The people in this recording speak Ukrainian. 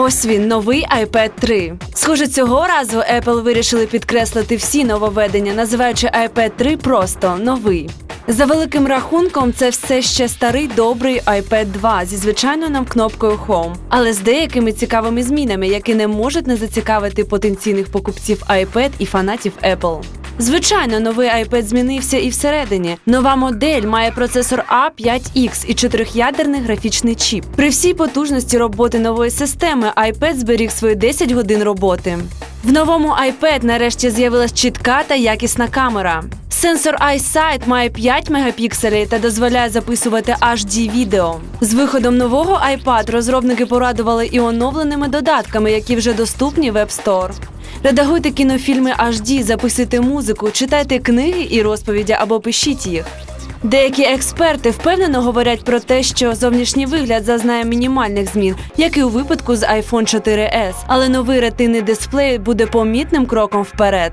Ось він, новий iPad 3. Схоже, цього разу Apple вирішили підкреслити всі нововведення, називаючи iPad 3 просто новий. За великим рахунком, це все ще старий добрий iPad 2 зі звичайною нам кнопкою Home, але з деякими цікавими змінами, які не можуть не зацікавити потенційних покупців iPad і фанатів Apple. Звичайно, новий iPad змінився і всередині. Нова модель має процесор A5X і чотирьохядерний графічний чіп. При всій потужності роботи нової системи iPad зберіг свої 10 годин роботи. В новому iPad нарешті з'явилась чітка та якісна камера. Сенсор iSight має 5 мегапікселів та дозволяє записувати HD відео. З виходом нового iPad розробники порадували і оновленими додатками, які вже доступні в App Store. Редагуйте кінофільми HD, записуйте музику, читайте книги і розповіді або пишіть їх. Деякі експерти впевнено говорять про те, що зовнішній вигляд зазнає мінімальних змін, як і у випадку з iPhone 4S, але новий ретинний дисплей буде помітним кроком вперед.